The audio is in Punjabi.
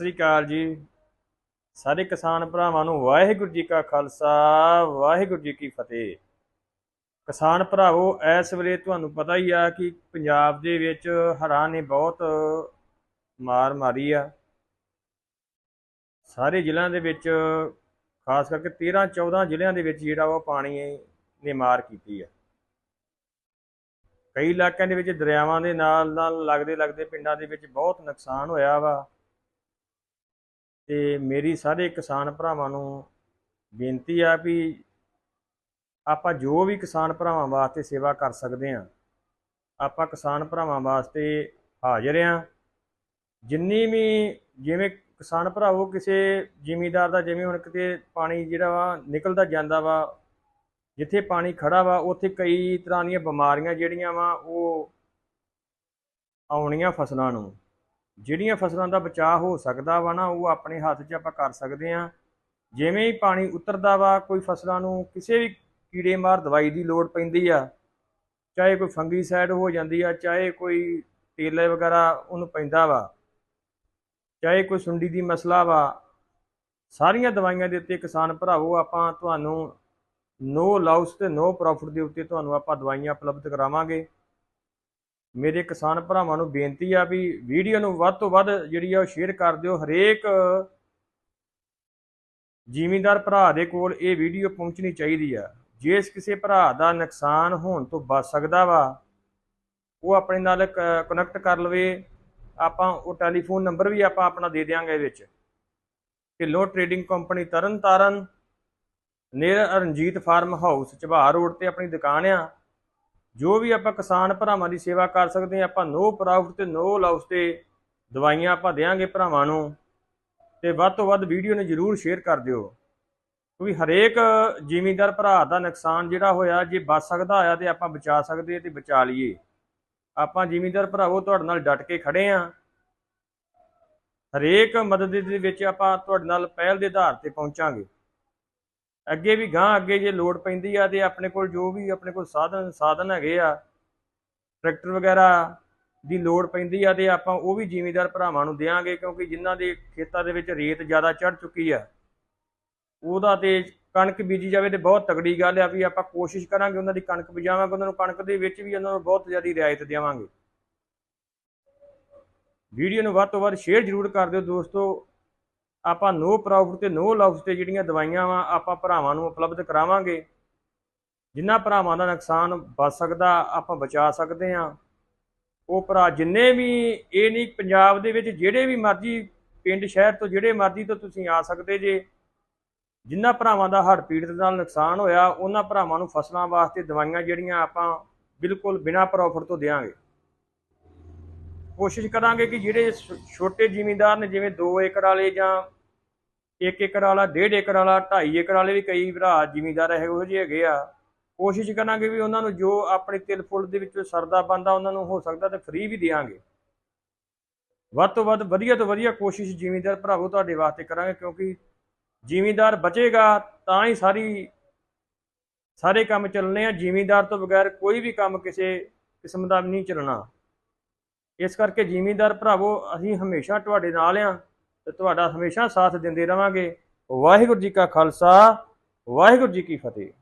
ਸ੍ਰੀ ਅਕਾਲ ਜੀ। ਸਾਰੇ ਕਿਸਾਨ ਭਰਾਵਾਂ ਨੂੰ ਵਾਹਿਗੁਰੂ ਜੀ ਕਾ ਖਾਲਸਾ, ਵਾਹਿਗੁਰੂ ਜੀ ਕੀ ਫਤਿਹ। ਕਿਸਾਨ ਭਰਾਵੋ, ਇਸ ਵੇਲੇ ਤੁਹਾਨੂੰ ਪਤਾ ਹੀ ਆ ਕਿ ਪੰਜਾਬ ਦੇ ਵਿੱਚ ਹੜ੍ਹਾਂ ਨੇ ਬਹੁਤ ਮਾਰ ਮਾਰੀ ਆ। ਸਾਰੇ ਜ਼ਿਲ੍ਹਿਆਂ ਦੇ ਵਿੱਚ, ਖਾਸ ਕਰਕੇ 13 14 ਜ਼ਿਲ੍ਹਿਆਂ ਦੇ ਵਿੱਚ ਜਿਹੜਾ ਉਹ ਪਾਣੀ ਨੇ ਮਾਰ ਕੀਤੀ ਆ। ਕਈ ਇਲਾਕਿਆਂ ਦੇ ਵਿੱਚ ਦਰਿਆਵਾਂ ਦੇ ਨਾਲ ਨਾਲ ਲੱਗਦੇ ਲੱਗਦੇ ਪਿੰਡਾਂ ਦੇ ਵਿੱਚ ਬਹੁਤ ਨੁਕਸਾਨ ਹੋਇਆ ਵਾ। ਤੇ ਮੇਰੀ ਸਾਰੇ ਕਿਸਾਨ ਭਰਾਵਾਂ ਨੂੰ ਬੇਨਤੀ ਆ ਵੀ ਆਪਾਂ ਜੋ ਵੀ ਕਿਸਾਨ ਭਰਾਵਾਂ ਵਾਸਤੇ ਸੇਵਾ ਕਰ ਸਕਦੇ ਆ ਆਪਾਂ ਕਿਸਾਨ ਭਰਾਵਾਂ ਵਾਸਤੇ ਹਾਜ਼ਰ ਆ ਜਿੰਨੀ ਵੀ ਜਿਵੇਂ ਕਿਸਾਨ ਭਰਾਵੋ ਕਿਸੇ ਜ਼ਿਮੀਦਾਰ ਦਾ, ਜਿਵੇਂ ਹੁਣ ਕਿਤੇ ਪਾਣੀ ਜਿਹੜਾ ਵਾ ਨਿਕਲਦਾ ਜਾਂਦਾ ਵਾ, ਜਿੱਥੇ ਪਾਣੀ ਖੜਾ ਵਾ, ਉੱਥੇ ਕਈ ਤਰ੍ਹਾਂ ਦੀਆਂ ਬਿਮਾਰੀਆਂ ਜਿਹੜੀਆਂ ਵਾ ਉਹ ਆਉਣੀਆਂ ਫਸਲਾਂ ਨੂੰ। ਜਿਹੜੀਆਂ ਫਸਲਾਂ ਦਾ ਬਚਾਅ ਹੋ ਸਕਦਾ ਵਾ ਨਾ, ਉਹ ਆਪਣੇ ਹੱਥ 'ਚ ਆਪਾਂ ਕਰ ਸਕਦੇ ਆ ਜਿਵੇਂ ਹੀ ਪਾਣੀ ਉਤਰਦਾ ਵਾ, ਕੋਈ ਫਸਲਾਂ ਨੂੰ ਕਿਸੇ ਵੀ ਕੀੜੇਮਾਰ ਦਵਾਈ ਦੀ ਲੋੜ ਪੈਂਦੀ ਆ, ਚਾਹੇ ਕੋਈ ਫੰਗੀਸਾਈਡ ਹੋ ਜਾਂਦੀ ਆ, ਚਾਹੇ ਕੋਈ ਤੇਲੇ ਵਗੈਰਾ ਉਹਨੂੰ ਪੈਂਦਾ ਵਾ, ਚਾਹੇ ਕੋਈ ਸੁੰਡੀ ਦੀ ਮਸਲਾ ਵਾ, ਸਾਰੀਆਂ ਦਵਾਈਆਂ ਦੇ ਉੱਤੇ ਕਿਸਾਨ ਭਰਾਵੋ ਆਪਾਂ ਤੁਹਾਨੂੰ ਨੋ ਲਾਉਸ ਤੇ ਨੋ ਪ੍ਰੋਫਿਟ ਦੇ ਉੱਤੇ ਤੁਹਾਨੂੰ ਆਪਾਂ ਦਵਾਈਆਂ ਉਪਲਬਧ ਕਰਾਵਾਂਗੇ। ਮੇਰੇ ਕਿਸਾਨ ਭਰਾਵਾਂ ਨੂੰ ਬੇਨਤੀ ਆ ਵੀ ਵੀਡੀਓ ਨੂੰ ਵੱਧ ਤੋਂ ਵੱਧ ਜਿਹੜੀ ਆ ਉਹ ਸ਼ੇਅਰ ਕਰ ਦਿਓ। ਹਰੇਕ ਜ਼ਿਮੀਂਦਾਰ ਭਰਾ ਦੇ ਕੋਲ ਇਹ ਵੀਡੀਓ ਪਹੁੰਚਣੀ ਚਾਹੀਦੀ ਆ। ਜੇ ਕਿਸੇ ਭਰਾ ਦਾ ਨੁਕਸਾਨ ਹੋਣ ਤੋਂ ਬਚ ਸਕਦਾ ਵਾ, ਉਹ ਆਪਣੇ ਨਾਲ ਕਨੈਕਟ ਕਰ ਲਵੇ। ਆਪਾਂ ਉਹ ਟੈਲੀਫੋਨ ਨੰਬਰ ਵੀ ਆਪਾਂ ਆਪਣਾ ਦੇ ਦਿਆਂਗੇ ਵਿੱਚ। Dhillon trading company Tarn Taran near Ranjit farm house Chabal road ਤੇ ਆਪਣੀ ਦੁਕਾਨ ਆ। ਜੋ ਵੀ ਆਪਾਂ ਕਿਸਾਨ ਭਰਾਵਾਂ ਦੀ ਸੇਵਾ ਕਰ ਸਕਦੇ ਹਾਂ, ਆਪਾਂ ਨੋ ਪ੍ਰੋਫਿਟ ਤੇ ਨੋ ਲਾਸ ਤੇ ਦਵਾਈਆਂ ਆਪਾਂ ਦੇਾਂਗੇ ਭਰਾਵਾਂ ਨੂੰ ਤੇ ਵੱਧ ਤੋਂ ਵੱਧ ਵੀਡੀਓ ਨੂੰ ਜਰੂਰ ਸ਼ੇਅਰ ਕਰ ਦਿਓ। ਕਿਉਂਕਿ ਹਰੇਕ ਜ਼ਿਮੀਂਦਾਰ ਭਰਾ ਦਾ ਨੁਕਸਾਨ ਜਿਹੜਾ ਹੋਇਆ, ਜੇ ਬਚ ਸਕਦਾ ਆਇਆ ਤੇ ਆਪਾਂ ਬਚਾ ਸਕਦੇ ਤੇ ਬਚਾ ਲਈਏ। ਆਪਾਂ ਜ਼ਿਮੀਂਦਾਰ ਭਰਾਵੋ, ਤੁਹਾਡੇ ਨਾਲ ਡਟ ਕੇ ਖੜੇ ਆ ਹਰੇਕ ਮਦਦ ਦੇ ਵਿੱਚ ਆਪਾਂ ਤੁਹਾਡੇ ਨਾਲ ਪਹਿਲ ਦੇ ਆਧਾਰ ਤੇ ਪਹੁੰਚਾਂਗੇ। ਅੱਗੇ ਵੀ ਗਾਂ ਅੱਗੇ ਜੇ ਲੋਡ ਪੈਂਦੀ ਆ ਤੇ ਆਪਣੇ ਕੋਲ ਜੋ ਵੀ ਆਪਣੇ ਕੋਲ ਸਾਧਨ ਸਾਧਨ ਹੈਗੇ ਆ, ਟਰੈਕਟਰ ਵਗੈਰਾ ਦੀ ਲੋਡ ਪੈਂਦੀ ਆ ਤੇ ਆਪਾਂ ਉਹ ਵੀ ਜ਼ਿਮੀਦਾਰ ਭਰਾਵਾਂ ਨੂੰ ਦੇਾਂਗੇ ਕਿਉਂਕਿ ਜਿਨ੍ਹਾਂ ਦੇ ਖੇਤਾਂ ਦੇ ਵਿੱਚ ਰੇਤ ਜ਼ਿਆਦਾ ਚੜ ਚੁੱਕੀ ਆ, ਉਹਦਾ ਤੇ ਕਣਕ ਬੀਜੀ ਜਾਵੇ ਤੇ ਬਹੁਤ ਤਗੜੀ ਗੱਲ ਆ ਵੀ ਆਪਾਂ ਕੋਸ਼ਿਸ਼ ਕਰਾਂਗੇ ਉਹਨਾਂ ਦੀ ਕਣਕ ਬੀਜਾਵਾਂਗੇ, ਉਹਨਾਂ ਨੂੰ ਕਣਕ ਦੇ ਵਿੱਚ ਵੀ ਉਹਨਾਂ ਨੂੰ ਬਹੁਤ ਜ਼ਿਆਦਾ ਰਿਆਇਤ ਦੇਵਾਂਗੇ। ਵੀਡੀਓ ਨੂੰ ਵੱਧ ਤੋਂ ਵੱਧ ਸ਼ੇਅਰ ਜ਼ਰੂਰ ਕਰ ਦਿਓ ਦੋਸਤੋ। ਆਪਾਂ ਨੋ ਪ੍ਰੋਫਿਟ ਤੇ ਨੋ ਲਾਸ ਤੇ ਜਿਹੜੀਆਂ ਦਵਾਈਆਂ ਵਾ, ਆਪਾਂ ਭਰਾਵਾਂ ਨੂੰ ਉਪਲਬਧ ਕਰਾਵਾਂਗੇ। ਜਿਨ੍ਹਾਂ ਭਰਾਵਾਂ ਦਾ ਨੁਕਸਾਨ ਬਚ ਸਕਦਾ, ਆਪਾਂ ਬਚਾ ਸਕਦੇ ਆ ਉਹ ਭਰਾ ਜਿੰਨੇ ਵੀ, ਇਹ ਨਹੀਂ ਪੰਜਾਬ ਦੇ ਵਿੱਚ ਜਿਹੜੇ ਵੀ ਮਰਜ਼ੀ ਪਿੰਡ, ਸ਼ਹਿਰ ਤੋਂ ਜਿਹੜੇ ਮਰਜ਼ੀ ਤੋਂ ਤੁਸੀਂ ਆ ਸਕਦੇ ਜੇ ਜਿਨ੍ਹਾਂ ਭਰਾਵਾਂ ਦਾ ਹੜ੍ਹ ਪੀੜਤ ਨਾਲ ਨੁਕਸਾਨ ਹੋਇਆ, ਉਹਨਾਂ ਭਰਾਵਾਂ ਨੂੰ ਫਸਲਾਂ ਵਾਸਤੇ ਦਵਾਈਆਂ ਜਿਹੜੀਆਂ ਆਪਾਂ ਬਿਲਕੁਲ ਬਿਨਾਂ ਪ੍ਰੋਫਿਟ ਤੋਂ ਦੇਵਾਂਗੇ ਕੋਸ਼ਿਸ਼ ਕਰਾਂਗੇ ਕਿ ਜਿਹੜੇ ਛੋਟੇ ਜ਼ਿਮੀਂਦਾਰ ਨੇ, ਜਿਵੇਂ 2 ਏਕੜ ਵਾਲੇ ਜਾਂ 1 ਏਕੜ ਵਾਲਾ 1.5 ਏਕੜ ਵਾਲਾ 2.5 ਏਕੜ ਵਾਲੇ ਵੀ ਕਈ ਭਰਾ ਜ਼ਿਮੀਂਦਾਰ ਇਹੋ ਜਿਹੇ ਹੈਗੇ ਆ, ਕੋਸ਼ਿਸ਼ ਕਰਾਂਗੇ ਵੀ ਉਹਨਾਂ ਨੂੰ ਜੋ ਆਪਣੇ ਤਿਲ ਫੁੱਲ ਦੇ ਵਿੱਚੋਂ ਸਰਦਾ ਬੰਦਾ ਉਹਨਾਂ ਨੂੰ ਹੋ ਸਕਦਾ ਤੇ ਫ੍ਰੀ ਵੀ ਦੇਵਾਂਗੇ ਵੱਧ ਤੋਂ ਵੱਧ ਵਧੀਆ ਤੋਂ ਵਧੀਆ ਕੋਸ਼ਿਸ਼ ਜ਼ਿਮੀਂਦਾਰ ਭਰਾਵੋ ਤੁਹਾਡੇ ਵਾਸਤੇ ਕਰਾਂਗੇ, ਕਿਉਂਕਿ ਜ਼ਿਮੀਂਦਾਰ ਬਚੇਗਾ ਤਾਂ ਹੀ ਸਾਰੀ, ਸਾਰੇ ਕੰਮ ਚੱਲਣੇ ਆ, ਜ਼ਿਮੀਂਦਾਰ ਤੋਂ ਬਗੈਰ ਕੋਈ ਵੀ ਕੰਮ ਕਿਸੇ ਕਿਸਮ ਦਾ ਨਹੀਂ ਚੱਲਣਾ। ਇਸ ਕਰਕੇ ਜ਼ਿਮੀਂਦਾਰ ਭਰਾਵੋ, ਅਸੀਂ ਹਮੇਸ਼ਾ ਤੁਹਾਡੇ ਨਾਲ ਆ ਤੇ ਤੁਹਾਡਾ ਹਮੇਸ਼ਾ ਸਾਥ ਦਿੰਦੇ ਰਵਾਂਗੇ। ਵਾਹਿਗੁਰੂ ਜੀ ਕਾ ਖਾਲਸਾ, ਵਾਹਿਗੁਰੂ ਜੀ ਕੀ ਫਤਿਹ।